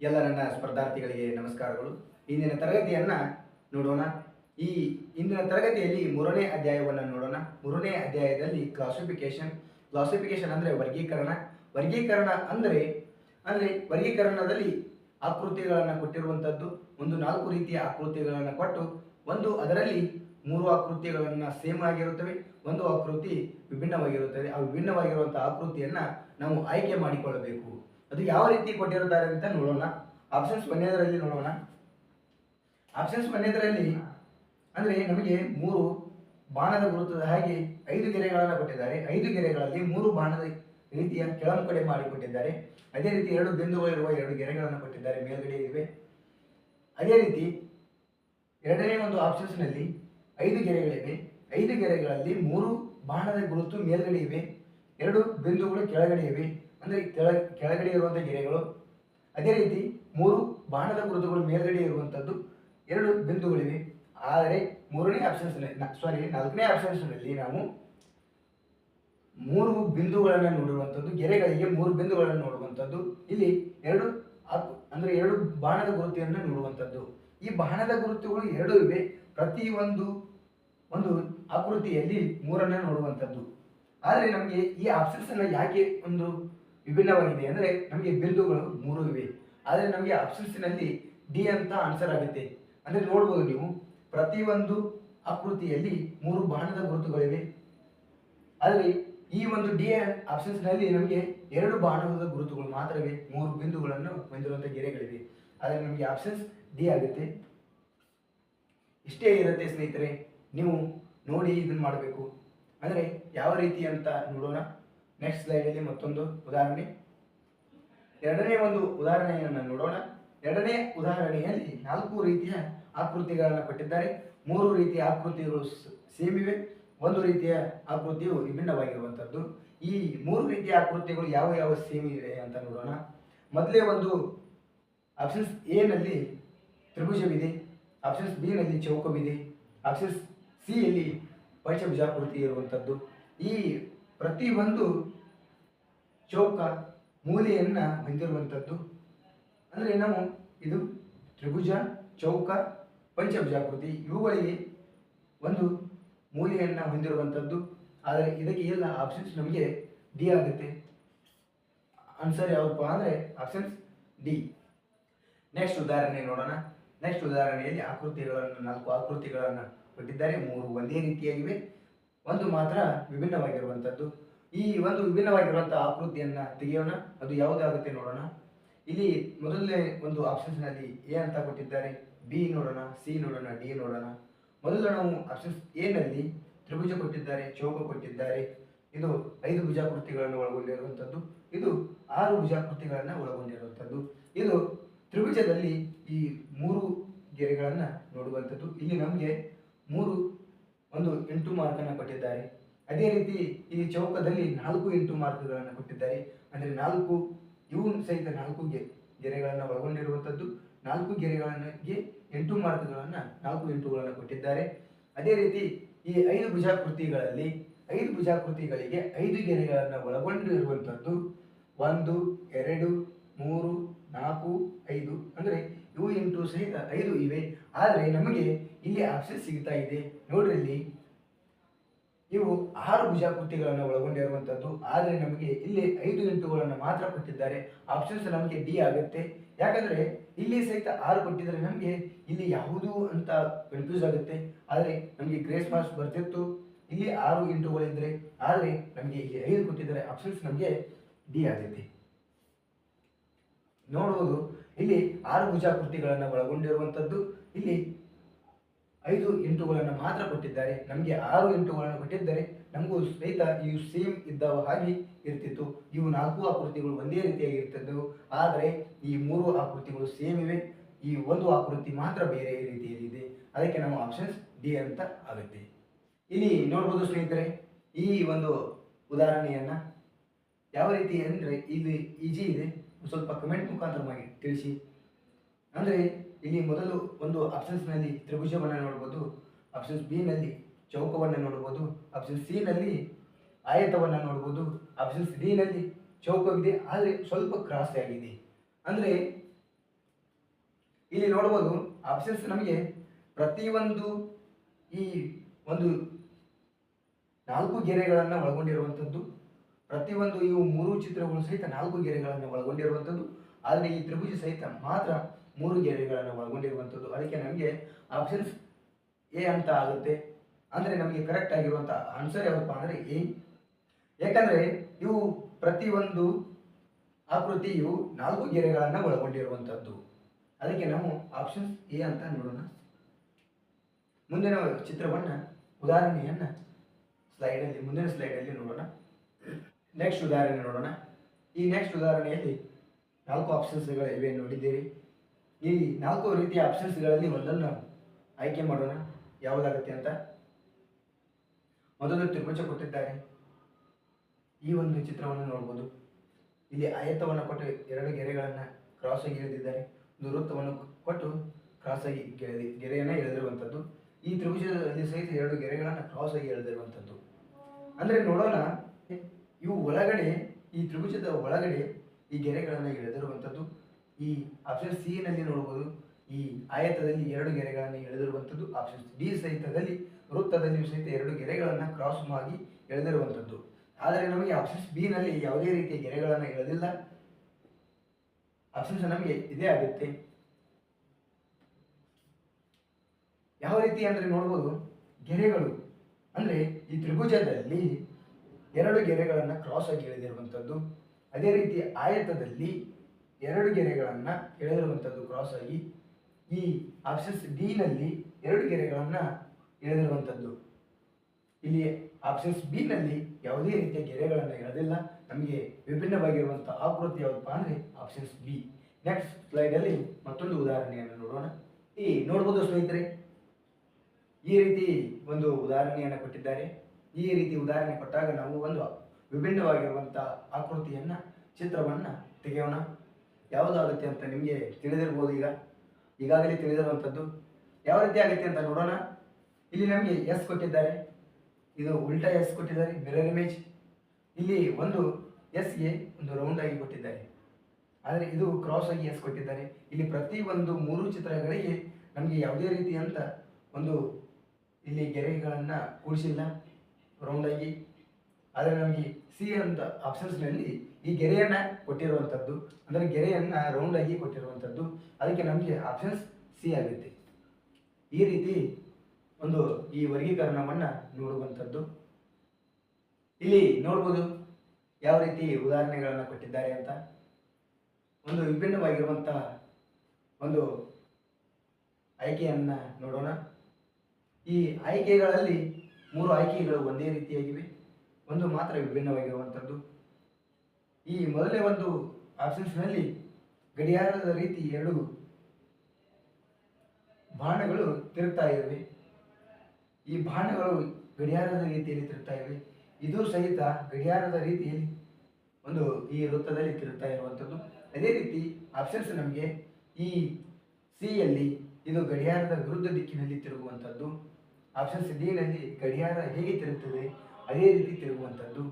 ಎಲ್ಲ ನನ್ನ ಸ್ಪರ್ಧಾರ್ಥಿಗಳಿಗೆ ನಮಸ್ಕಾರಗಳು. ಇಂದಿನ ತರಗತಿಯನ್ನ ನೋಡೋಣ. ಈ ಇಂದಿನ ತರಗತಿಯಲ್ಲಿ ಮೂರನೇ ಅಧ್ಯಾಯವನ್ನು ನೋಡೋಣ. ಮೂರನೇ ಅಧ್ಯಾಯದಲ್ಲಿ ಕ್ಲಾಸಿಫಿಕೇಶನ್ ಕ್ಲಾಸಿಫಿಕೇಶನ್ ಅಂದರೆ ವರ್ಗೀಕರಣ. ವರ್ಗೀಕರಣ ಅಂದರೆ ಅಂದರೆ ವರ್ಗೀಕರಣದಲ್ಲಿ ಆಕೃತಿಗಳನ್ನು ಕೊಟ್ಟಿರುವಂಥದ್ದು ಒಂದು ನಾಲ್ಕು ರೀತಿಯ ಆಕೃತಿಗಳನ್ನು ಕೊಟ್ಟು, ಒಂದು ಅದರಲ್ಲಿ ಮೂರು ಆಕೃತಿಗಳನ್ನು ಸೇಮ್ ಆಗಿರುತ್ತವೆ, ಒಂದು ಆಕೃತಿ ವಿಭಿನ್ನವಾಗಿರುತ್ತದೆ ಆ ವಿಭಿನ್ನವಾಗಿರುವಂತಹ ಆಕೃತಿಯನ್ನ ನಾವು ಆಯ್ಕೆ ಮಾಡಿಕೊಳ್ಳಬೇಕು. ಅದು ಯಾವ ರೀತಿ ಕೊಟ್ಟಿರುತ್ತಾರೆ ಅಂತ ನೋಡೋಣ. ಆಪ್ಷನ್ಸ್ ಒಂದನೇದರಲ್ಲಿ ನೋಡೋಣ. ಆಪ್ಷನ್ಸ್ ಒಂದನೇದರಲ್ಲಿ ಅಂದ್ರೆ ನಮಗೆ ಮೂರು ಬಾಣದ ಗುರುತದ ಹಾಗೆ ಐದು ಗೆರೆಗಳನ್ನು ಕೊಟ್ಟಿದ್ದಾರೆ. ಐದು ಗೆರೆಗಳಲ್ಲಿ ಮೂರು ಬಾಣದ ರೀತಿಯ ಕೆಳಮುಕಡೆ ಮಾಡಿಕೊಟ್ಟಿದ್ದಾರೆ. ಅದೇ ರೀತಿ ಎರಡು ಬಿಂದುಗಳಿರುವ ಎರಡು ಗೆರೆಗಳನ್ನು ಕೊಟ್ಟಿದ್ದಾರೆ. ಮೇಲ್ಗಡೆ ಇವೆ. ಅದೇ ರೀತಿ ಎರಡನೇ ಒಂದು ಆಪ್ಷನ್ಸ್ನಲ್ಲಿ ಐದು ಗೆರೆಗಳಿವೆ. ಐದು ಗೆರೆಗಳಲ್ಲಿ ಮೂರು ಬಾಣದ ಗುರುತು ಮೇಲ್ಗಡೆ ಇವೆ. ಎರಡು ಬಿಂದುಗಳು ಕೆಳಗಡೆ ಇವೆ. ಅಂದರೆ ಕೆಳ, ಕೆಳಗಡೆ ಇರುವಂಥ ಗೆರೆಗಳು, ಅದೇ ರೀತಿ ಮೂರು ಬಾಣದ ಗುರುತುಗಳು ಮೇಲ್ಗಡೆ ಇರುವಂಥದ್ದು ಎರಡು ಬಿಂದುಗಳಿವೆ. ಆದರೆ ಮೂರನೇ ಆಪ್ಷನ್ಸ್ ಸಾರಿ ನಾಲ್ಕನೇ ಆಪ್ಷನ್ಸ್ನಲ್ಲಿ ನಾವು ಮೂರು ಬಿಂದುಗಳನ್ನು ನೋಡಿರುವಂಥದ್ದು ಗೆರೆಗಳಿಗೆ ಮೂರು ಬಿಂದುಗಳನ್ನು ನೋಡುವಂಥದ್ದು ಇಲ್ಲಿ ಎರಡು ಅಂದರೆ ಎರಡು ಬಾಣದ ಗುರುತಿಯನ್ನು ನೋಡುವಂಥದ್ದು ಈ ಬಾಣದ ಗುರುತುಗಳು ಎರಡು ಇವೆ. ಪ್ರತಿ ಒಂದು ಆಕೃತಿಯಲ್ಲಿ ಮೂರನ್ನ ನೋಡುವಂಥದ್ದು ಆದರೆ ನಮಗೆ ಈ ಆಪ್ಷನ್ಸ್ ಅನ್ನ ಯಾಕೆ ಒಂದು ವಿಭಿನ್ನವಾಗಿದೆ ಅಂದರೆ ನಮಗೆ ಬಿಂದುಗಳು ಮೂರು ಇವೆ. ಆದರೆ ನಮಗೆ ಆಪ್ಷನ್ಸ್ನಲ್ಲಿ ಡಿ ಅಂತ ಆನ್ಸರ್ ಆಗುತ್ತೆ. ಅಂದರೆ ನೋಡ್ಬೋದು ನೀವು, ಪ್ರತಿಯೊಂದು ಆಕೃತಿಯಲ್ಲಿ ಮೂರು ಬಾಣದ ಗುರುತುಗಳಿವೆ. ಆದರೆ ಈ ಒಂದು ಡಿ ಆಪ್ಷನ್ಸ್ನಲ್ಲಿ ನಮಗೆ ಎರಡು ಬಾಣದ ಗುರುತುಗಳು ಮಾತ್ರವೇ, ಮೂರು ಬಿಂದುಗಳನ್ನು ಹೊಂದಿರುವಂಥ ಗೆರೆಗಳಿವೆ. ಆದರೆ ನಮಗೆ ಆಪ್ಷನ್ಸ್ ಡಿ ಆಗುತ್ತೆ. ಇಷ್ಟೇ ಇರುತ್ತೆ ಸ್ನೇಹಿತರೆ, ನೀವು ನೋಡಿ ಇದನ್ನು ಮಾಡಬೇಕು. ಅಂದರೆ ಯಾವ ರೀತಿ ಅಂತ ನೋಡೋಣ. ನೆಕ್ಸ್ಟ್ ಸ್ಲೈಡಲ್ಲಿ ಮತ್ತೊಂದು ಉದಾಹರಣೆ. ಎರಡನೇ ಒಂದು ಉದಾಹರಣೆಯನ್ನು ನೋಡೋಣ. ಎರಡನೇ ಉದಾಹರಣೆಯಲ್ಲಿ ನಾಲ್ಕು ರೀತಿಯ ಆಕೃತಿಗಳನ್ನು ಕೊಟ್ಟಿದ್ದಾರೆ. ಮೂರು ರೀತಿಯ ಆಕೃತಿಗಳು ಸೇಮ್ ಇವೆ. ಒಂದು ರೀತಿಯ ಆಕೃತಿಯು ವಿಭಿನ್ನವಾಗಿರುವಂಥದ್ದು ಈ ಮೂರು ರೀತಿಯ ಆಕೃತಿಗಳು ಯಾವ ಯಾವ ಸೇಮ್ ಇವೆ ಅಂತ ನೋಡೋಣ. ಮೊದಲೇ ಒಂದು ಆಪ್ಷನ್ಸ್ ಎ ನಲ್ಲಿ ತ್ರಿಭುಜವಿದೆ. ಆಪ್ಷನ್ಸ್ ಬಿ ನಲ್ಲಿ ಚೌಕವಿದೆ. ಆಪ್ಷನ್ಸ್ ಸಿ ಯಲ್ಲಿ ಪಂಚಭುಜಾಕೃತಿ ಇರುವಂಥದ್ದು ಈ ಪ್ರತಿಯೊಂದು ಚೌಕ ಮೂಲೆಯನ್ನು ಹೊಂದಿರುವಂಥದ್ದು. ಅಂದರೆ ನಾವು ಇದು ತ್ರಿಭುಜ, ಚೌಕ, ಪಂಚಭುಜಾಕೃತಿ ಇವುಗಳಿಗೆ ಒಂದು ಮೂಲೆಯನ್ನು ಹೊಂದಿರುವಂಥದ್ದು. ಆದರೆ ಇದಕ್ಕೆ ಎಲ್ಲ ಆಪ್ಷನ್ಸ್ ನಮಗೆ ಡಿ ಆಗುತ್ತೆ. ಆನ್ಸರ್ ಯಾವಪ್ಪ ಅಂದರೆ ಆಪ್ಷನ್ಸ್ ಡಿ ನೆಕ್ಸ್ಟ್ ಉದಾಹರಣೆ ನೋಡೋಣ. ನೆಕ್ಸ್ಟ್ ಉದಾಹರಣೆಯಲ್ಲಿ ಆಕೃತಿಗಳನ್ನು, ನಾಲ್ಕು ಆಕೃತಿಗಳನ್ನು ಕೊಟ್ಟಿದ್ದಾರೆ. ಮೂರು ಒಂದೇ ರೀತಿಯಾಗಿವೆ ಒಂದು ಮಾತ್ರ ವಿಭಿನ್ನವಾಗಿರುವಂಥದ್ದು. ಈ ಒಂದು ವಿಭಿನ್ನವಾಗಿರುವಂಥ ಆಕೃತಿಯನ್ನ ತೆಗೆಯೋಣ. ಅದು ಯಾವುದಾಗುತ್ತೆ ನೋಡೋಣ. ಇಲ್ಲಿ ಮೊದಲನೇ ಒಂದು ಆಪ್ಷನ್ಸ್ನಲ್ಲಿ ಎ ಅಂತ ಕೊಟ್ಟಿದ್ದಾರೆ. ಬಿ ನೋಡೋಣ ಸಿ ನೋಡೋಣ ಡಿ ನೋಡೋಣ. ಮೊದಲು ನಾವು ಆಪ್ಷನ್ಸ್ ಎ ತ್ರಿಭುಜ ಕೊಟ್ಟಿದ್ದಾರೆ, ಚೌಕ ಕೊಟ್ಟಿದ್ದಾರೆ. ಇದು ಐದು ಭುಜಾಕೃತಿಗಳನ್ನು ಒಳಗೊಂಡಿರುವಂಥದ್ದು. ಇದು ಆರು ಭುಜಾಕೃತಿಗಳನ್ನು ಒಳಗೊಂಡಿರುವಂಥದ್ದು. ಇದು ತ್ರಿಭುಜದಲ್ಲಿ ಈ ಮೂರು ಗೆರೆಗಳನ್ನು ನೋಡುವಂಥದ್ದು. ಇಲ್ಲಿ ನಮಗೆ ಮೂರು ಒಂದು ಎಂಟು ಮಾರ್ಕನ್ನು ಕೊಟ್ಟಿದ್ದಾರೆ. ಅದೇ ರೀತಿ ಈ ಚೌಕದಲ್ಲಿ ನಾಲ್ಕು ಎಂಟು ಮಾರ್ಕ್ಗಳನ್ನು ಕೊಟ್ಟಿದ್ದಾರೆ. ಅಂದರೆ ನಾಲ್ಕು ಇವು ಸಹಿತ ನಾಲ್ಕು ಗೆ, ಗೆರೆಗಳನ್ನು ಒಳಗೊಂಡಿರುವಂಥದ್ದು. ನಾಲ್ಕು ಗೆರೆಗಳಿಗೆ ಎಂಟು ಮಾರ್ಕ್ಗಳನ್ನು ನಾಲ್ಕು ಎಂಟುಗಳನ್ನು ಕೊಟ್ಟಿದ್ದಾರೆ. ಅದೇ ರೀತಿ ಈ ಐದು ಭುಜಾಕೃತಿಗಳಲ್ಲಿ, ಐದು ಭುಜಾಕೃತಿಗಳಿಗೆ ಐದು ಗೆರೆಗಳನ್ನು ಒಳಗೊಂಡಿರುವಂಥದ್ದು. ಒಂದು, ಎರಡು, ಮೂರು, ನಾಲ್ಕು, ಐದು. ಅಂದರೆ ಇವು ಎಂಟು ಸಹಿತ ಐದು ಇವೆ. ಆದರೆ ನಮಗೆ ಇಲ್ಲಿ ಆಪ್ಷನ್ ಸಿಗ್ತಾ ಇದೆ. ನೋಡ್ರಿ ಇಲ್ಲಿ. ಇವು ಆರು ಭುಜಾಕೃತಿಗಳನ್ನು ಒಳಗೊಂಡಿರುವಂಥದ್ದು ಆದರೆ ನಮಗೆ ಇಲ್ಲಿ ಐದು ಗಂಟುಗಳನ್ನು ಮಾತ್ರ ಕೊಟ್ಟಿದ್ದಾರೆ. ಆಪ್ಷನ್ಸ್ ನಮಗೆ ಡಿ ಆಗುತ್ತೆ. ಯಾಕಂದ್ರೆ ಇಲ್ಲಿ ಸಹಿತ ಆರು ಕೊಟ್ಟಿದ್ರೆ ನಮಗೆ ಇಲ್ಲಿ ಯಾವುದು ಅಂತ ಕನ್ಫ್ಯೂಸ್ ಆಗುತ್ತೆ. ಆದರೆ ನಮಗೆ ಗ್ರೇಸ್ ಮಾರ್ಕ್ಸ್ ಬರ್ತಿತ್ತು. ಇಲ್ಲಿ ಆರು ಗಂಟುಗಳಿದ್ದರೆ ಆದರೆ ನಮಗೆ ಇಲ್ಲಿ ಐದು ಕೊಟ್ಟಿದ್ದಾರೆ. ಆಪ್ಷನ್ಸ್ ನಮಗೆ ಡಿ ಆಗುತ್ತೆ. ನೋಡುವುದು ಇಲ್ಲಿ ಆರು ಭುಜಾಕೃತಿಗಳನ್ನು ಒಳಗೊಂಡಿರುವಂಥದ್ದು ಇಲ್ಲಿ ಐದು ಎಂಟುಗಳನ್ನು ಮಾತ್ರ ಕೊಟ್ಟಿದ್ದಾರೆ. ನಮಗೆ ಆರು ಎಂಟುಗಳನ್ನು ಕೊಟ್ಟಿದ್ದರೆ ನಮಗೂ ಸಹಿತ ಇವು ಸೇಮ್ ಇದ್ದವ ಹಾಗೆ ಇರ್ತಿತ್ತು. ಇವು ನಾಲ್ಕು ಆಕೃತಿಗಳು ಒಂದೇ ರೀತಿಯಾಗಿ ಇರ್ತಿದ್ದವು ಆದರೆ ಈ ಮೂರು ಆಕೃತಿಗಳು ಸೇಮ್ ಇವೆ. ಈ ಒಂದು ಆಕೃತಿ ಮಾತ್ರ ಬೇರೆ ರೀತಿಯಲ್ಲಿದೆ. ಅದಕ್ಕೆ ನಾವು ಆಪ್ಷನ್ಸ್ ಡಿ ಅಂತ ಆಗುತ್ತೆ. ಇಲ್ಲಿ ನೋಡ್ಬೋದು ಸ್ನೇಹಿತರೆ, ಈ ಒಂದು ಉದಾಹರಣೆಯನ್ನು ಯಾವ ರೀತಿ ಅಂದರೆ ಇಲ್ಲಿ ಈಜಿ ಇದೆ. ಸ್ವಲ್ಪ ಕಮೆಂಟ್ ಮುಖಾಂತರವಾಗಿ ತಿಳಿಸಿ. ಅಂದರೆ ಇಲ್ಲಿ ಮೊದಲು ಒಂದು ಆಪ್ಷನ್ಸ್ನಲ್ಲಿ ತ್ರಿಭುಜವನ್ನು ನೋಡ್ಬೋದು ಆಪ್ಷನ್ಸ್ ಬಿ ನಲ್ಲಿ ಚೌಕವನ್ನು ನೋಡ್ಬೋದು ಆಪ್ಷನ್ ಸಿ ನಲ್ಲಿ ಆಯತವನ್ನು ನೋಡ್ಬೋದು ಆಪ್ಷನ್ಸ್ ಡಿ ನಲ್ಲಿ ಚೌಕವಿದೆ, ಆದರೆ ಸ್ವಲ್ಪ ಕ್ರಾಸ್ ಆಗಿದೆ. ಅಂದರೆ ಇಲ್ಲಿ ನೋಡ್ಬೋದು ಆಪ್ಷನ್ಸ್ ನಮಗೆ ಪ್ರತಿಯೊಂದು ಈ ಒಂದು ನಾಲ್ಕು ಗೆರೆಗಳನ್ನು ಒಳಗೊಂಡಿರುವಂಥದ್ದು, ಪ್ರತಿಯೊಂದು ಇವು ಮೂರು ಚಿತ್ರಗಳು ಸಹಿತ ನಾಲ್ಕು ಗೆರೆಗಳನ್ನು ಒಳಗೊಂಡಿರುವಂಥದ್ದು, ಆದರೆ ಈ ತ್ರಿಭುಜ ಸಹಿತ ಮಾತ್ರ ಮೂರು ಗೆರೆಗಳನ್ನು ಒಳಗೊಂಡಿರುವಂಥದ್ದು. ಅದಕ್ಕೆ ನಮಗೆ ಆಪ್ಷನ್ಸ್ ಎ ಅಂತ ಆಗುತ್ತೆ. ಅಂದರೆ ನಮಗೆ ಕರೆಕ್ಟ್ ಆಗಿರುವಂಥ ಆನ್ಸರ್ ಯಾವಪ್ಪ ಅಂದರೆ ಎ ಯಾಕಂದರೆ ಇವು ಪ್ರತಿಯೊಂದು ಆಕೃತಿಯು ನಾಲ್ಕು ಗೆರೆಗಳನ್ನು ಒಳಗೊಂಡಿರುವಂಥದ್ದು. ಅದಕ್ಕೆ ನಾವು ಆಪ್ಷನ್ಸ್ ಎ ಅಂತ ನೋಡೋಣ. ಮುಂದಿನ ಚಿತ್ರವನ್ನು, ಉದಾಹರಣೆಯನ್ನು ಸ್ಲೈಡಲ್ಲಿ ಮುಂದಿನ ಸ್ಲೈಡಲ್ಲಿ ನೋಡೋಣ. ನೆಕ್ಸ್ಟ್ ಉದಾಹರಣೆ ನೋಡೋಣ. ಈ ನೆಕ್ಸ್ಟ್ ಉದಾಹರಣೆಯಲ್ಲಿ ನಾಲ್ಕು ಆಪ್ಷನ್ಸ್ಗಳಿವೆ ನೋಡಿದ್ದೀರಿ. ಈ ನಾಲ್ಕು ರೀತಿಯ ಆಪ್ಷನ್ಸ್ಗಳಲ್ಲಿ ಒಂದನ್ನು ಆಯ್ಕೆ ಮಾಡೋಣ. ಯಾವುದಾಗುತ್ತೆ ಅಂತ? ಮೊದಲು ತ್ರಿಭುಜ ಕೊಟ್ಟಿದ್ದಾರೆ. ಈ ಒಂದು ಚಿತ್ರವನ್ನು ನೋಡ್ಬೋದು. ಇಲ್ಲಿ ಆಯತವನ್ನು ಕೊಟ್ಟು ಎರಡು ಗೆರೆಗಳನ್ನು ಕ್ರಾಸ್ ಆಗಿ ಎಳೆದಿದ್ದಾರೆ. ಒಂದು ವೃತ್ತವನ್ನು ಕೊಟ್ಟು ಕ್ರಾಸ್ ಆಗಿ ಗೆರೆ ಗೆರೆಯನ್ನು ಎಳೆದಿರುವಂಥದ್ದು ಈ ತ್ರಿಭುಜದಲ್ಲಿ ಸಹಿತ ಎರಡು ಗೆರೆಗಳನ್ನು ಕ್ರಾಸ್ ಆಗಿ ಎಳೆದಿರುವಂಥದ್ದು ಅಂದರೆ ನೋಡೋಣ, ಇವು ಒಳಗಡೆ, ಈ ತ್ರಿಭುಜದ ಒಳಗಡೆ ಈ ಗೆರೆಗಳನ್ನು ಎಳೆದಿರುವಂಥದ್ದು ಈ ಆಪ್ಷನ್ ಸಿ ನಲ್ಲಿ ನೋಡಬಹುದು ಈ ಆಯತದಲ್ಲಿ ಎರಡು ಗೆರೆಗಳನ್ನು ಎಳೆದಿರುವಂಥದ್ದು ಆಪ್ಷನ್ ಡಿ ಸಹಿತದಲ್ಲಿ, ವೃತ್ತದಲ್ಲಿ ಸಹಿತ ಎರಡು ಗೆರೆಗಳನ್ನು ಕ್ರಾಸ್ ಆಗಿ ಎಳೆದಿರುವಂಥದ್ದು. ಆದರೆ ನಮಗೆ ಆಪ್ಷನ್ಸ್ ಬಿ ನಲ್ಲಿ ಯಾವುದೇ ರೀತಿಯ ಗೆರೆಗಳನ್ನು ಎಳೆದಿಲ್ಲ. ಆಪ್ಷನ್ಸ್ ನಮಗೆ ಇದೇ ಆಗುತ್ತೆ. ಯಾವ ರೀತಿ ಅಂದರೆ ನೋಡ್ಬೋದು, ಗೆರೆಗಳು ಅಂದರೆ ಈ ತ್ರಿಭುಜದಲ್ಲಿ ಎರಡು ಗೆರೆಗಳನ್ನು ಕ್ರಾಸ್ ಆಗಿ ಎಳೆದಿರುವಂಥದ್ದು. ಅದೇ ರೀತಿ ಆಯತದಲ್ಲಿ ಎರಡು ಗೆರೆಗಳನ್ನು ಎಳೆದಿರುವಂಥದ್ದು ಕ್ರಾಸ್ ಆಗಿ, ಈ ಆಪ್ಷನ್ಸ್ ಡಿ ನಲ್ಲಿ ಎರಡು ಗೆರೆಗಳನ್ನು ಎಳೆದಿರುವಂಥದ್ದು. ಇಲ್ಲಿ ಆಪ್ಷನ್ಸ್ ಬಿ ನಲ್ಲಿ ಯಾವುದೇ ರೀತಿಯ ಗೆರೆಗಳನ್ನು ಎಳೆದಿಲ್ಲ, ನಮಗೆ ವಿಭಿನ್ನವಾಗಿರುವಂಥ ಆಕೃತಿ ಯಾವುದಪ್ಪ ಅಂದರೆ ಆಪ್ಷನ್ಸ್ ಬಿ ನೆಕ್ಸ್ಟ್ ಸ್ಲೈಡಲ್ಲಿ ಮತ್ತೊಂದು ಉದಾಹರಣೆಯನ್ನು ನೋಡೋಣ. ಈ ನೋಡ್ಬೋದು ಸ್ನೇಹಿತರೆ, ಈ ರೀತಿ ಒಂದು ಉದಾಹರಣೆಯನ್ನು ಕೊಟ್ಟಿದ್ದಾರೆ. ಈ ರೀತಿ ಉದಾಹರಣೆ ಕೊಟ್ಟಾಗ ನಾವು ಒಂದು ವಿಭಿನ್ನವಾಗಿರುವಂಥ ಆಕೃತಿಯನ್ನು, ಚಿತ್ರವನ್ನು ತೆಗೆಯೋಣ. ಯಾವುದಾಗುತ್ತೆ ಅಂತ ನಿಮಗೆ ತಿಳಿದಿರ್ಬೋದು ಈಗ. ಈಗಾಗಲೇ ತಿಳಿದಿರುವಂಥದ್ದು ಯಾವ ರೀತಿ ಆಗುತ್ತೆ ಅಂತ ನೋಡೋಣ. ಇಲ್ಲಿ ನಮಗೆ ಎಸ್ ಕೊಟ್ಟಿದ್ದಾರೆ. ಇದು ಉಲ್ಟಾ ಎಸ್ ಕೊಟ್ಟಿದ್ದಾರೆ, ಮಿರರ್ ಇಮೇಜ್ ಇಲ್ಲಿ ಒಂದು ಎಸ್ಗೆ ಒಂದು ರೌಂಡ್ ಆಗಿ ಕೊಟ್ಟಿದ್ದಾರೆ. ಆದರೆ ಇದು ಕ್ರಾಸ್ ಆಗಿ ಎಸ್ ಕೊಟ್ಟಿದ್ದಾರೆ. ಇಲ್ಲಿ ಪ್ರತಿ ಒಂದು ಮೂರು ಚಿತ್ರಗಳಿಗೆ ನಮಗೆ ಯಾವುದೇ ರೀತಿಯಂಥ ಒಂದು ಇಲ್ಲಿ ಗೆರೆಗಳನ್ನು ಕೂಡಿಸಿಲ್ಲ ರೌಂಡಾಗಿ ಆದರೆ ನಮಗೆ ಸಿ ಅಂತ ಆಪ್ಷನ್ಸ್ನಲ್ಲಿ ಈ ಗೆರೆಯನ್ನು ಕೊಟ್ಟಿರುವಂಥದ್ದು ಅಂದರೆ ಗೆರೆಯನ್ನು ರೌಂಡ್ ಆಗಿ ಕೊಟ್ಟಿರುವಂಥದ್ದು ಅದಕ್ಕೆ ನಮಗೆ ಆಪ್ಷನ್ಸ್ ಸಿ ಆಗುತ್ತೆ. ಈ ರೀತಿ ಒಂದು ಈ ವರ್ಗೀಕರಣವನ್ನು ನೋಡುವಂಥದ್ದು ಇಲ್ಲಿ ನೋಡ್ಬೋದು ಯಾವ ರೀತಿ ಉದಾಹರಣೆಗಳನ್ನು ಕೊಟ್ಟಿದ್ದಾರೆ ಅಂತ. ಒಂದು ವಿಭಿನ್ನವಾಗಿರುವಂತಹ ಒಂದು ಆಯ್ಕೆಯನ್ನು ನೋಡೋಣ. ಈ ಆಯ್ಕೆಗಳಲ್ಲಿ ಮೂರು ಆಯ್ಕೆಗಳು ಒಂದೇ ರೀತಿಯಾಗಿವೆ. ಒಂದು ಮಾತ್ರ ವಿಭಿನ್ನವಾಗಿರುವಂಥದ್ದು. ಈ ಮೊದಲೇ ಒಂದು ಆಪ್ಷನ್ಸ್ನಲ್ಲಿ ಗಡಿಯಾರದ ರೀತಿ ಎರಡು ಬಾಣಗಳು ತಿರುಗ್ತಾ ಇವೆ. ಈ ಬಾಣಗಳು ಗಡಿಯಾರದ ರೀತಿಯಲ್ಲಿ ತಿರುತ್ತಾ ಇವೆ. ಇದು ಸಹಿತ ಗಡಿಯಾರದ ರೀತಿಯಲ್ಲಿ ಒಂದು ಈ ವೃತ್ತದಲ್ಲಿ ತಿರುತ್ತಾ ಇರುವಂಥದ್ದು. ಅದೇ ರೀತಿ ಆಪ್ಷನ್ಸ್ ನಮಗೆ ಈ ಸಿಯಲ್ಲಿ ಇದು ಗಡಿಯಾರದ ವಿರುದ್ಧ ದಿಕ್ಕಿನಲ್ಲಿ ತಿರುಗುವಂಥದ್ದು. ಆಪ್ಷನ್ಸ್ ಡಿ ನಲ್ಲಿ ಗಡಿಯಾರ ಹೇಗೆ ತಿರುಗುತ್ತದೆ ಅದೇ ರೀತಿ ತಿರುಗುವಂಥದ್ದು.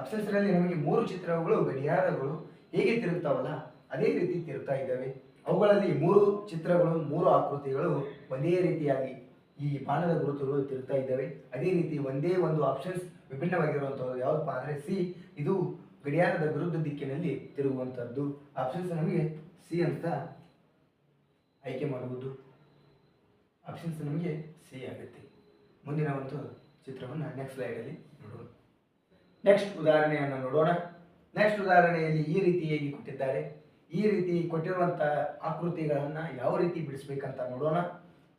ಆಪ್ಷನ್ಸ್ನಲ್ಲಿ ನಮಗೆ ಮೂರು ಚಿತ್ರಗಳು, ಗಡಿಯಾರಗಳು ಹೇಗೆ ತಿರುಗ್ತಾವಲ್ಲ, ಅದೇ ರೀತಿ ತಿರುಗ್ತಾ ಇದ್ದಾವೆ. ಅವುಗಳಲ್ಲಿ ಮೂರು ಚಿತ್ರಗಳು, ಮೂರು ಆಕೃತಿಗಳು ಒಂದೇ ರೀತಿಯಾಗಿ ಈ ಬಾಣದ ಗುರುತುಗಳು ತಿರುಗ್ತಾ ಇದ್ದಾವೆ. ಅದೇ ರೀತಿ ಒಂದೇ ಒಂದು ಆಪ್ಷನ್ಸ್ ವಿಭಿನ್ನವಾಗಿರುವಂಥದ್ದು ಯಾವುದಪ್ಪ ಅಂದರೆ ಸಿ, ಇದು ಗಡಿಯಾರದ ವಿರುದ್ಧ ದಿಕ್ಕಿನಲ್ಲಿ ತಿರುಗುವಂಥದ್ದು. ಆಪ್ಷನ್ಸ್ ನಮಗೆ ಸಿ ಅಂತ ಆಯ್ಕೆ ಮಾಡುವುದು. ಆಪ್ಷನ್ಸ್ ನಮಗೆ ಸಿ ಆಗುತ್ತೆ. ಮುಂದಿನ ಒಂದು ಚಿತ್ರವನ್ನು ನೆಕ್ಸ್ಟ್ ಸ್ಲೈಡಲ್ಲಿ ನೋಡೋಣ. ನೆಕ್ಸ್ಟ್ ಉದಾಹರಣೆಯನ್ನು ನೋಡೋಣ. ನೆಕ್ಸ್ಟ್ ಉದಾಹರಣೆಯಲ್ಲಿ ಈ ರೀತಿಯಾಗಿ ಕೊಟ್ಟಿದ್ದಾರೆ? ಈ ರೀತಿ ಕೊಟ್ಟಿರುವಂಥ ಆಕೃತಿಗಳನ್ನು ಯಾವ ರೀತಿ ಬಿಡಿಸ್ಬೇಕಂತ ನೋಡೋಣ.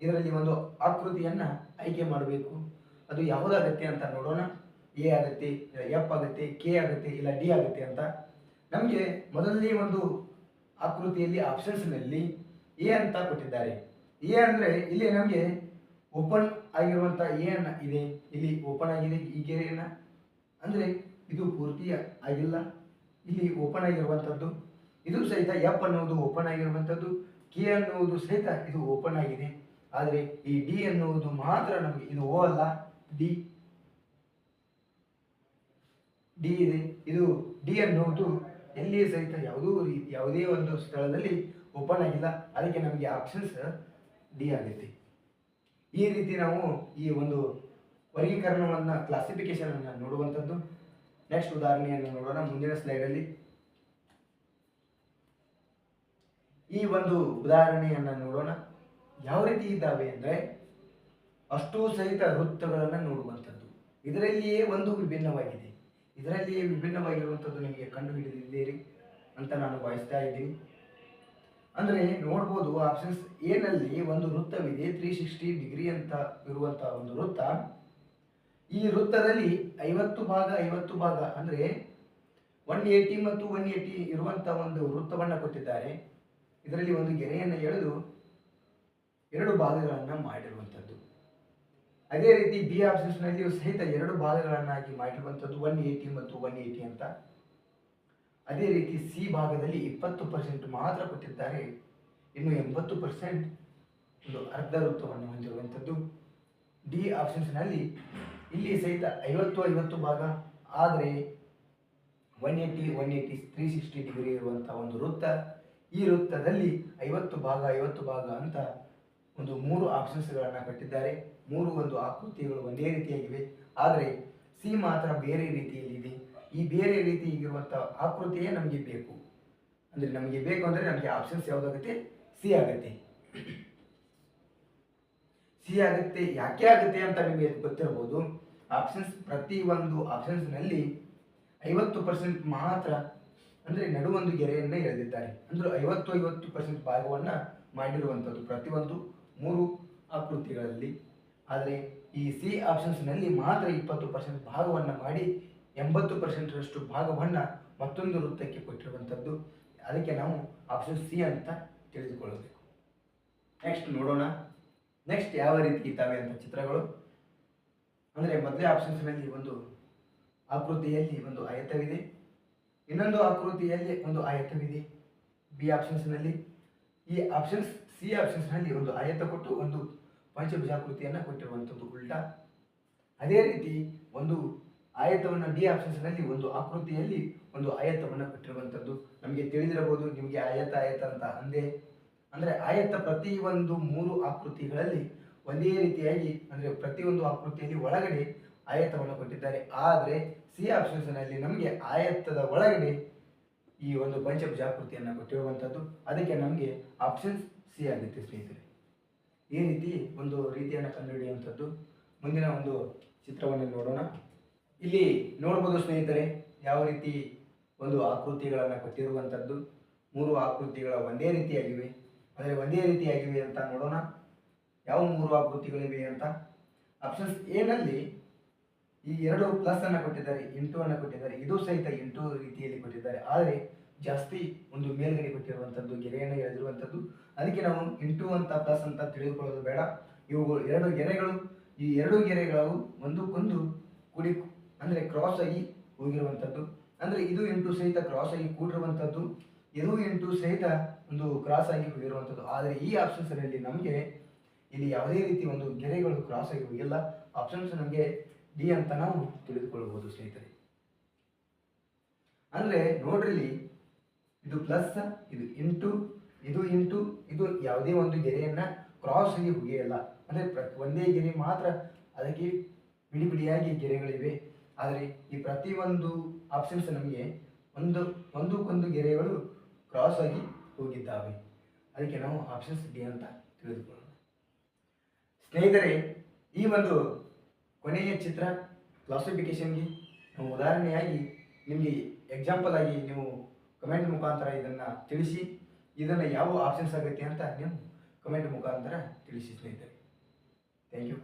ಇದರಲ್ಲಿ ಒಂದು ಆಕೃತಿಯನ್ನು ಆಯ್ಕೆ ಮಾಡಬೇಕು. ಅದು ಯಾವುದಾಗುತ್ತೆ ಅಂತ ನೋಡೋಣ. ಎ ಆಗುತ್ತೆ, ಎಫ್ ಆಗುತ್ತೆ, ಕೆ ಆಗುತ್ತೆ, ಇಲ್ಲ ಡಿ ಆಗುತ್ತೆ ಅಂತ. ನಮಗೆ ಮೊದಲನೇ ಒಂದು ಆಕೃತಿಯಲ್ಲಿ ಆಪ್ಷನ್ಸ್ನಲ್ಲಿ ಎ ಅಂತ ಕೊಟ್ಟಿದ್ದಾರೆ. ಎ ಅಂದರೆ ಇಲ್ಲಿ ನಮಗೆ ಓಪನ್ ಆಗಿರುವಂಥ ಅನ್ನ ಇದೆ? ಇಲ್ಲಿ ಓಪನ್ ಆಗಿದೆ ಈ ಗೆರೆಯನ್ನು ಅಂದರೆ ಇದು ಪೂರ್ತಿ ಆಗಿಲ್ಲ. ಇಲ್ಲಿ ಓಪನ್ ಆಗಿರುವಂಥದ್ದು ಇದು ಸಹಿತ ಎಫ್ ಅನ್ನುವುದು ಓಪನ್ ಆಗಿರುವಂಥದ್ದು ಕೆ ಅನ್ನುವುದು ಸಹಿತ ಇದು ಓಪನ್ ಆಗಿದೆ. ಆದರೆ ಈ ಡಿ ಅನ್ನುವುದು ಮಾತ್ರ ನಮಗೆ ಇದು ಓ ಅಲ್ಲ. ಡಿ ಡಿ ಇದೆ. ಇದು ಡಿ ಅನ್ನುವುದು ಎಲ್ಲಿಯೂ ಸಹಿತ ಯಾವುದೋ ರೀತಿ ಯಾವುದೇ ಒಂದು ಸ್ಥಳದಲ್ಲಿ ಓಪನ್ ಆಗಿಲ್ಲ. ಅದಕ್ಕೆ ನಮಗೆ ಆಪ್ಷನ್ಸ್ ಡಿ ಆಗುತ್ತೆ. ಈ ರೀತಿ ನಾವು ಈ ಒಂದು ವರ್ಗೀಕರಣವನ್ನು ಕ್ಲಾಸಿಫಿಕೇಶನ್ ಅನ್ನು ನೋಡುವಂಥದ್ದು. ನೆಕ್ಸ್ಟ್ ಉದಾಹರಣೆಯನ್ನು ನೋಡೋಣ ಮುಂದಿನ ಸ್ಲೈಡಲ್ಲಿ. ಈ ಒಂದು ಉದಾಹರಣೆಯನ್ನು ನೋಡೋಣ. ಯಾವ ರೀತಿ ಇದ್ದಾವೆ ಅಂದರೆ ಅಷ್ಟೂ ಸಹಿತ ವೃತ್ತಗಳನ್ನು ನೋಡುವಂಥದ್ದು. ಇದರಲ್ಲಿಯೇ ಒಂದು ವಿಭಿನ್ನವಾಗಿದೆ. ಇದರಲ್ಲಿಯೇ ವಿಭಿನ್ನವಾಗಿರುವಂಥದ್ದು ನಿಮಗೆ ಕಂಡು ಹಿಡಿದಿದ್ದೀರಿ ಅಂತ ನಾನು ಭಾವಿಸ್ತಾ ಇದ್ದೀನಿ. ಅಂದರೆ ನೋಡ್ಬೋದು ಆಪ್ಷನ್ಸ್ ಎನಲ್ಲಿ ಒಂದು ವೃತ್ತವಿದೆ ತ್ರೀ ಸಿಕ್ಸ್ಟಿ ಡಿಗ್ರಿ ಅಂತ ಇರುವಂಥ ಒಂದು ವೃತ್ತ. ಈ ವೃತ್ತದಲ್ಲಿ ಐವತ್ತು ಭಾಗ ಐವತ್ತು ಭಾಗ ಅಂದರೆ ಒನ್ ಏಯ್ಟಿ ಮತ್ತು ಒನ್ ಏಯ್ಟಿ ಇರುವಂಥ ಒಂದು ವೃತ್ತವನ್ನು ಕೊಟ್ಟಿದ್ದಾರೆ. ಇದರಲ್ಲಿ ಒಂದು ಗೆರೆಯನ್ನು ಎಳೆದು ಎರಡು ಭಾಗಗಳನ್ನು ಮಾಡಿರುವಂಥದ್ದು ಅದೇ ರೀತಿ ಬಿ ಆಪ್ಷನ್ಸ್ನಲ್ಲಿಯೂ ಸಹಿತ ಎರಡು ಭಾಗಗಳನ್ನಾಗಿ ಮಾಡಿರುವಂಥದ್ದು ಒನ್ ಏಯ್ಟಿ ಮತ್ತು ಒನ್ ಏಯ್ಟಿ ಅಂತ. ಅದೇ ರೀತಿ ಸಿ ಭಾಗದಲ್ಲಿ ಇಪ್ಪತ್ತು ಪರ್ಸೆಂಟ್ ಮಾತ್ರ ಕೊಟ್ಟಿದ್ದಾರೆ. ಇನ್ನು ಎಂಬತ್ತು ಪರ್ಸೆಂಟ್ ಒಂದು ಅರ್ಧ ವೃತ್ತವನ್ನು ಹೊಂದಿರುವಂಥದ್ದು. ಡಿ ಆಪ್ಷನ್ಸ್ನಲ್ಲಿ ಇಲ್ಲಿ ಸಹಿತ ಐವತ್ತು ಐವತ್ತು ಭಾಗ. ಆದರೆ one eighty one eighty three sixty degree ಇರುವಂಥ ಒಂದು ವೃತ್ತ. ಈ ವೃತ್ತದಲ್ಲಿ ಐವತ್ತು ಭಾಗ ಐವತ್ತು ಭಾಗ ಅಂತ ಒಂದು ಮೂರು ಆಪ್ಷನ್ಸ್ಗಳನ್ನು ಕೊಟ್ಟಿದ್ದಾರೆ. ಮೂರು ಒಂದು ಆಕೃತಿಗಳು ಒಂದೇ ರೀತಿಯಾಗಿವೆ. ಆದರೆ ಸಿ ಮಾತ್ರ ಬೇರೆ ರೀತಿಯಲ್ಲಿ ಇದೆ ಈ ಬೇರೆ ರೀತಿ ಇರುವಂಥ ಆಕೃತಿಯೇ ನಮಗೆ ಬೇಕು. ಅಂದರೆ ನಮಗೆ ಬೇಕು ಅಂದರೆ ನಮಗೆ ಆಪ್ಷನ್ಸ್ ಯಾವುದಾಗುತ್ತೆ? ಸಿ ಆಗುತ್ತೆ. ಸಿ ಆಗುತ್ತೆ, ಯಾಕೆ ಆಗುತ್ತೆ ಅಂತ ನಿಮಗೆ ಗೊತ್ತಿರಬಹುದು ಆಪ್ಷನ್ಸ್ ಪ್ರತಿ ಒಂದು ಆಪ್ಷನ್ಸ್ನಲ್ಲಿ ಐವತ್ತು ಪರ್ಸೆಂಟ್ ಮಾತ್ರ ಅಂದರೆ ನಡುವೊಂದು ಗೆರೆಯನ್ನು ಎಳೆದಿದ್ದಾರೆ. ಅಂದರೆ ಐವತ್ತು ಐವತ್ತು ಪರ್ಸೆಂಟ್ ಭಾಗವನ್ನು ಮಾಡಿರುವಂಥದ್ದು ಪ್ರತಿಯೊಂದು ಮೂರು ಆಕೃತಿಗಳಲ್ಲಿ. ಆದರೆ ಈ ಸಿ ಆಪ್ಷನ್ಸ್ನಲ್ಲಿ ಮಾತ್ರ ಇಪ್ಪತ್ತು ಪರ್ಸೆಂಟ್ ಭಾಗವನ್ನು ಮಾಡಿ ಎಂಬತ್ತು ಪರ್ಸೆಂಟರಷ್ಟು ಭಾಗವನ್ನು ಮತ್ತೊಂದು ವೃತ್ತಕ್ಕೆ ಕೊಟ್ಟಿರುವಂಥದ್ದು. ಅದಕ್ಕೆ ನಾವು ಆಪ್ಷನ್ ಸಿ ಅಂತ ತಿಳಿದುಕೊಳ್ಳಬೇಕು. ನೆಕ್ಸ್ಟ್ ನೋಡೋಣ. ನೆಕ್ಸ್ಟ್ ಯಾವ ರೀತಿ ಇದ್ದಾವೆ ಅಂತ ಚಿತ್ರಗಳು. ಅಂದರೆ ಮೊದಲೇ ಆಪ್ಷನ್ಸ್ನಲ್ಲಿ ಒಂದು ಆಕೃತಿಯಲ್ಲಿ ಒಂದು ಆಯತವಿದೆ. ಇನ್ನೊಂದು ಆಕೃತಿಯಲ್ಲಿ ಒಂದು ಆಯತವಿದೆ. ಬಿ ಆಪ್ಷನ್ಸ್ನಲ್ಲಿ ಈ ಆಪ್ಷನ್ಸ್ ಸಿ ಆಪ್ಷನ್ಸ್ನಲ್ಲಿ ಒಂದು ಆಯತ ಕೊಟ್ಟು ಒಂದು ಪಂಚಭುಜಾಕೃತಿಯನ್ನು ಕೊಟ್ಟಿರುವಂಥದ್ದು ಉಲ್ಟಾ. ಅದೇ ರೀತಿ ಒಂದು ಆಯತವನ್ನು ಡಿ ಆಪ್ಷನ್ಸ್ನಲ್ಲಿ ಒಂದು ಆಕೃತಿಯಲ್ಲಿ ಒಂದು ಆಯತವನ್ನು ಕೊಟ್ಟಿರುವಂಥದ್ದು. ನಮಗೆ ತಿಳಿದಿರಬಹುದು, ನಿಮಗೆ ಆಯತ ಆಯತ ಅಂತ ಅಂದೆ. ಅಂದರೆ ಆಯತ ಪ್ರತಿ ಒಂದು ಮೂರು ಆಕೃತಿಗಳಲ್ಲಿ ಒಂದೇ ರೀತಿಯಾಗಿ, ಅಂದರೆ ಪ್ರತಿಯೊಂದು ಆಕೃತಿಯಲ್ಲಿ ಒಳಗಡೆ ಆಯತವನ್ನು ಕೊಟ್ಟಿದ್ದಾರೆ. ಆದರೆ ಸಿ ಆಪ್ಷನ್ಸ್ನಲ್ಲಿ ನಮಗೆ ಆಯತದ ಒಳಗಡೆ ಈ ಒಂದು ಪಂಚಭುಜಾಕೃತಿಯನ್ನು ಕೊಟ್ಟಿರುವಂಥದ್ದು. ಅದಕ್ಕೆ ನಮಗೆ ಆಪ್ಷನ್ಸ್ ಸಿ ಆಗುತ್ತೆ ಸ್ನೇಹಿತರೆ. ಈ ರೀತಿ ಒಂದು ರೀತಿಯನ್ನು ಕಂಡುಹಿಡಿಯುವಂಥದ್ದು. ಮುಂದಿನ ಒಂದು ಚಿತ್ರವನ್ನು ನೋಡೋಣ. ಇಲ್ಲಿ ನೋಡ್ಬೋದು ಸ್ನೇಹಿತರೆ, ಯಾವ ರೀತಿ ಒಂದು ಆಕೃತಿಗಳನ್ನು ಕೊಟ್ಟಿರುವಂಥದ್ದು ಮೂರು ಆಕೃತಿಗಳ ಒಂದೇ ರೀತಿಯಾಗಿವೆ. ಅಂದರೆ ಒಂದೇ ರೀತಿಯಾಗಿವೆ ಅಂತ ನೋಡೋಣ. ಯಾವ ಮೂರು ಆಕೃತಿಗಳಿವೆ ಅಂತ? ಆಪ್ಷನ್ಸ್ ಏನಲ್ಲಿ ಈ ಎರಡು ಪ್ಲಸ್ ಅನ್ನು ಕೊಟ್ಟಿದ್ದಾರೆ ಇಂಟು ಅನ್ನು ಕೊಟ್ಟಿದ್ದಾರೆ. ಇದು ಸಹಿತ ಇಂಟು ರೀತಿಯಲ್ಲಿ ಕೊಟ್ಟಿದ್ದಾರೆ. ಆದರೆ ಜಾಸ್ತಿ ಒಂದು ಮೇಲ್ಗಡೆ ಕೊಟ್ಟಿರುವಂಥದ್ದು ಗೆರೆಯನ್ನು ಎಳೆದಿರುವಂಥದ್ದು ಅದಕ್ಕೆ ನಾವು ಇಂಟು ಅಂತ ಪ್ಲಸ್ ಅಂತ ತಿಳಿದುಕೊಳ್ಳೋದು ಬೇಡ. ಇವುಗಳು ಎರಡು ಗೆರೆಗಳು. ಈ ಎರಡು ಗೆರೆಗಳು ಒಂದಕ್ಕೊಂದು ಕೂಡಿ ಅಂದರೆ ಕ್ರಾಸ್ ಆಗಿ ಹೋಗಿರುವಂಥದ್ದು ಅಂದರೆ ಇದು ಇಂಟು ಸಹಿತ ಕ್ರಾಸ್ ಆಗಿ ಕೂಡಿರುವಂಥದ್ದು ಇದು ಇಂಟು ಸಹಿತ ಒಂದು ಕ್ರಾಸ್ ಆಗಿ ಹೋಗಿರುವಂಥದ್ದು ಆದರೆ ಈ ಆಪ್ಷನ್ಸ್ನಲ್ಲಿ ನಮಗೆ ಇಲ್ಲಿ ಯಾವುದೇ ರೀತಿ ಒಂದು ಗೆರೆಗಳು ಕ್ರಾಸ್ ಆಗಿ ಹೋಗಿಲ್ಲ. ಆಪ್ಷನ್ಸ್ ನಮಗೆ ಡಿ ಅಂತ ನಾವು ತಿಳಿದುಕೊಳ್ಳಬಹುದು ಸ್ನೇಹಿತರೆ. ಅಂದ್ರೆ ನೋಡ್ರಿ ಇದು ಪ್ಲಸ್ ಇದು ಇಂಟು ಇದು ಇಂಟು ಇದು ಯಾವುದೇ ಒಂದು ಗೆರೆಯನ್ನ ಕ್ರಾಸ್ ಆಗಿ ಹೋಗಿಯಲ್ಲ. ಅಂದ್ರೆ ಒಂದೇ ಗೆರೆ ಮಾತ್ರ ಅದಕ್ಕೆ ಬಿಡಿ ಬಿಡಿಯಾಗಿ ಗೆರೆಗಳಿವೆ. ಆದರೆ ಈ ಪ್ರತಿಯೊಂದು ಆಪ್ಷನ್ಸ್ ನಮಗೆ ಒಂದು, ಒಂದಕ್ಕೊಂದು ಗೆರೆಗಳು ಕ್ರಾಸ್ ಆಗಿ ಹೋಗಿದ್ದಾವೆ. ಅದಕ್ಕೆ ನಾವು ಆಪ್ಷನ್ಸ್ ಡಿ ಅಂತ ತಿಳಿದುಕೊಳ್ಳೋಣ. ಸ್ನೇಹಿತರೆ, ಈ ಒಂದು ಕೊನೆಯ ಚಿತ್ರ ಕ್ಲಾಸಿಫಿಕೇಶನ್ಗೆ ನಾವು ಉದಾಹರಣೆಯಾಗಿ ನಿಮಗೆ ಎಕ್ಸಾಂಪಲ್ ಆಗಿ ನೀವು ಕಮೆಂಟ್ ಮುಖಾಂತರ ಇದನ್ನು ತಿಳಿಸಿ, ಇದನ್ನು ಯಾವ ಆಪ್ಷನ್ಸ್ ಆಗುತ್ತೆ ಅಂತ ನೀವು ಕಮೆಂಟ್ ಮುಖಾಂತರ ತಿಳಿಸಿ ಸ್ನೇಹಿತರೆ. Thank you